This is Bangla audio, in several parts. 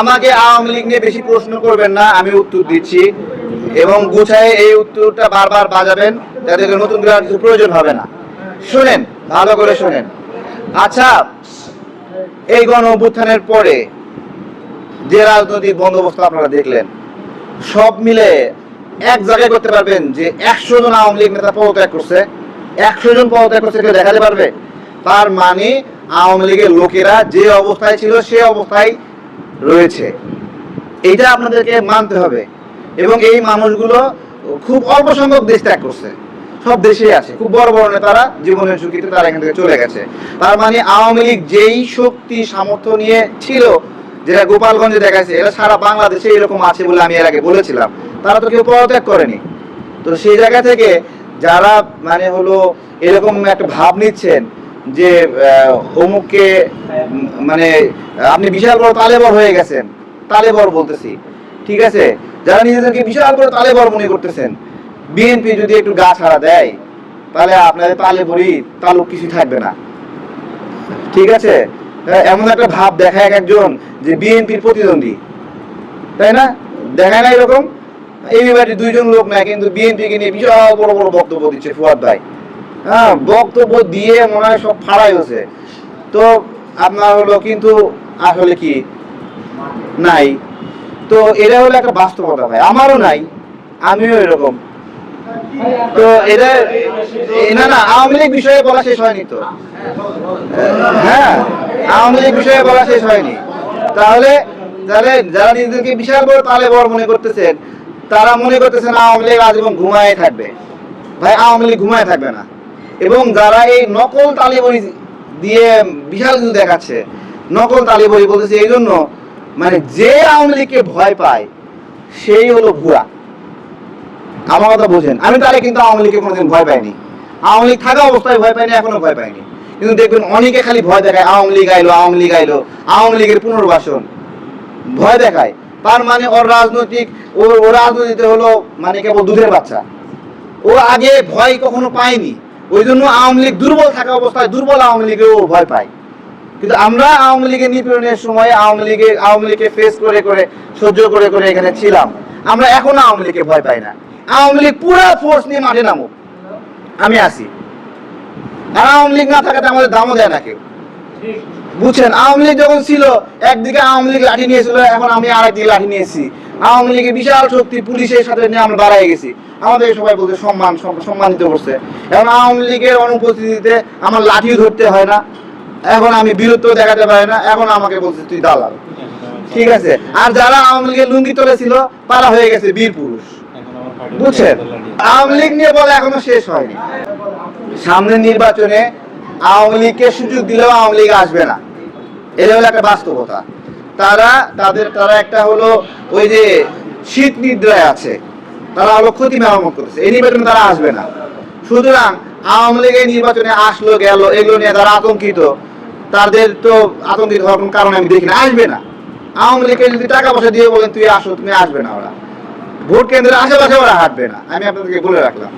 আমাকে আওয়ামী লীগ নিয়ে বেশি প্রশ্ন করবেন না, আমি উত্তর দিচ্ছি। এবং গুছায় এই উত্তরটা বারবার বাজাবেন, যাতে নতুন করে কিছু প্রয়োজন হবে না। শোনেন, ভালো করে শোনেন। আচ্ছা এই গণ অভ্যুত্থানের পরে যে রাজনৈতিক বন্দোবস্ত আপনারা দেখলেন, সব মিলে এক জায়গায় করতে পারবেন যে একশো জন আওয়ামী লীগ নেতা পদত্যাগ করছে। একশো জন পদত্যাগ করছে, কেউ দেখাতে পারবে। তার মানে আওয়ামী লীগের লোকেরা যে অবস্থায় ছিল সে অবস্থায় রয়েছে। এইটা আপনাদেরকে মানতে হবে। এবং এই মানুষগুলো খুব অল্প সংখ্যক দেশ ত্যাগ করছে। সব দেশে আছে। খুব বড় বড় নেতারা জীবনের ঝুঁকিতে তারা এখান থেকে চলে গেছে। তার মানে আওয়ামী লীগ যেই শক্তি, সামর্থ্য নিয়ে ছিল, যেটা গোপালগঞ্জে দেখাচ্ছে এটা সারা বাংলাদেশে এরকম আছে বলে আমি এর আগে বলেছিলাম। তারা তো কেউ পদত্যাগ করেনি। তো সেই জায়গা থেকে যারা মানে হলো এরকম একটা ভাব নিচ্ছেন যে অমুককে মানে আপনি বিশাল বড় তালেবর হয়ে গেছেন। তালেবর বলতেছি ঠিক আছে? যারা নিজেদেরকে বিশাল বড় তালেবর মনে করতেছেন বিএনপি যদি একটু গা ছাড়া দেয় তাহলে আপনাদের তালেবরই তালুক কিছু থাকবে না। ঠিক আছে? হ্যাঁ, এমন একটা ভাব দেখায় এক একজন যে বিএনপির প্রতিদ্বন্দ্বী। তাই না? দেখায় না এরকম? এই বিভাগে দুইজন লোক নাই কিন্তু বিএনপিকে নিয়ে বিশাল বড় বড় বক্তব্য দিচ্ছে ফুয়াদ ভাই। হ্যাঁ বক্তব্য দিয়ে মনে হয় সব ফাড়াই হচ্ছে তো আপনার হলো কিন্তু আসলে কি? নাই। তো এটা হলো একটা বাস্তবতা ভাই। আমারও নাই, আমিও এরকম। তো এটা না না, আওয়ামী লীগ বিষয়ে বলা শেষ হয়নি তো। হ্যাঁ আওয়ামী লীগ বিষয়ে বলা শেষ হয়নি। তাহলে তাহলে যারা নিজেদেরকে বিশাল বড় তালে বড় মনে করতেছেন, তারা মনে করতেছেন আওয়ামী লীগ আজীবন ঘুমায় থাকবে। ভাই, আওয়ামী লীগ ঘুমায় থাকবে না। এবং যারা এই নকল তালিবরি দিয়ে বিশাল কিছু দেখাচ্ছে, নকল তালিবরি বলতেছে এই জন্য মানে যে আওয়ামী লীগকে ভয় পায়, সেই হলো ভুয়া আমার কথা বোঝেন। আমি তাহলে কিন্তু আওয়ামী লীগকে কোনোদিন ভয় পাইনি। আওয়ামী লীগ থাকা অবস্থায় ভয় পাইনি, এখনও ভয় পাইনি। কিন্তু দেখবেন অনেকে খালি ভয় দেখায়, আওয়ামী লীগ আইলো, আওয়ামী লীগ আইলো, আওয়ামী লীগের পুনর্বাসন। ভয় দেখায়। তার মানে ওর রাজনৈতিক ও রাজনীতিতে হলো মানে কেবল দুধের বাচ্চা। ও আগে ভয় কখনো পায়নি। ওই জন্য আওয়ামী লীগ দুর্বল থাকা অবস্থায় দুর্বল আওয়ামী লীগেও ভয় পায়। কিন্তু আমরা আওয়ামী লীগের নিপীড়নের সময় আওয়ামী লীগের আওয়ামী লীগকে ফেস করে করে সহ্য করে করে এখানে ছিলাম। আমরা এখন আওয়ামী লীগকে ভয় পাই না। আওয়ামী লীগ পুরো ফোর্স নিয়ে মাঠে নামুক। আমি আসি। আর আওয়ামী লীগ না থাকাতে আমাদের দামও দেয় না কেউ। বুঝছেন? আওয়ামী লীগ যখন ছিল একদিকে আওয়ামী লীগ লাঠি নিয়েছিল এখন আমি আরেকদিকে লাঠি নিয়েছি। আওয়ামী লীগের বিশাল শক্তি পুলিশের সাথে নিয়ে আমরা দাঁড়ায় গেছি। আমাদের সবাই বলতে সম্মান সম্মানিত করছে। এখন আওয়ামী লীগের অনুপস্থিতিতে আমার লাঠিও ধরতে হয় না। এখন আমি বীরত্ব দেখাতে পারি না। এখন আমাকে বলছে, তুই দালাল। ঠিক আছে? আর যারা আওয়ামী লীগের লুঙ্গি তোলে ছিল, তারা হয়ে গেছে বীর পুরুষ। বুঝছেন? আওয়ামী লীগ নিয়ে বলা এখনও শেষ হয়নি। সামনের নির্বাচনে আওয়ামী লীগকে সুযোগ দিলেও আওয়ামী লীগ আসবে না। এটা হলো একটা বাস্তবতা। তারা, তাদের, তারা একটা হলো ওই যে শীত নিদ্রায় আছে। তারা হলো ক্ষতি মেরামত করতেছে। এই নির্বাচনে তারা আসবে না। সুতরাং আওয়ামী লীগ এই নির্বাচনে আসলো, গেল, এগুলো নিয়ে তারা আতঙ্কিত। তাদের তো আতঙ্কিত হওয়ার কোনো কারণ আমি দেখি না। আসবে না। আওয়ামী লীগকে যদি টাকা পয়সা দিয়ে বলেন, তুই আসো, তুমি আসবে না ওরা। ভোট কেন্দ্রের আশেপাশে ওরা হাঁটবে না। আমি আপনাদেরকে বলে রাখলাম।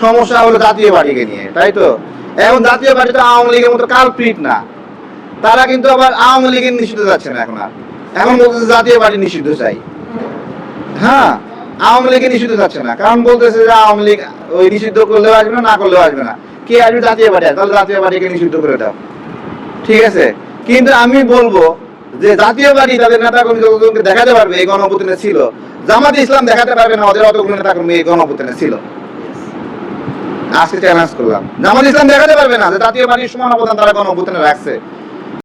সমস্যা হলো জাতীয় পার্টিকে নিয়ে, তাই তো? এখন জাতীয় পার্টি তো আওয়ামী লীগের মতো কালপ্রিট না। তারা কিন্তু আবার আওয়ামী লীগের নিষিদ্ধ যাচ্ছে না এখন আর। এখন বলতেছে জাতীয় পার্টি নিষিদ্ধ চাই। হ্যাঁ আওয়ামী লীগের নিষিদ্ধ যাচ্ছে না। কারণ বলতেছে যে আওয়ামী লীগ ওই নিষিদ্ধ করলেও আসবে না না করলেও আসবে না। কে আসবে জাতীয় পার্টি? তাহলে জাতীয় পার্টিকে নিষিদ্ধ করে দাও। ঠিক আছে? কিন্তু আমি বলব যে জাতীয় পার্টি তাদের নেতা কর্মী যতজনকে দেখাতে পারবে, এই গণপ্রতিনে ছিল। জামাত ইসলাম দেখাতে পারবে না, ওদের অতগুলো নেতা কর্মী এই গণপ্রতিনে ছিল। আজকে চ্যালেঞ্জ করলাম। জামাত ইসলাম দেখাতে পারবে না যে জাতীয় পার্টির সমান অবদান তারা গণপ্রতিনে রাখছে।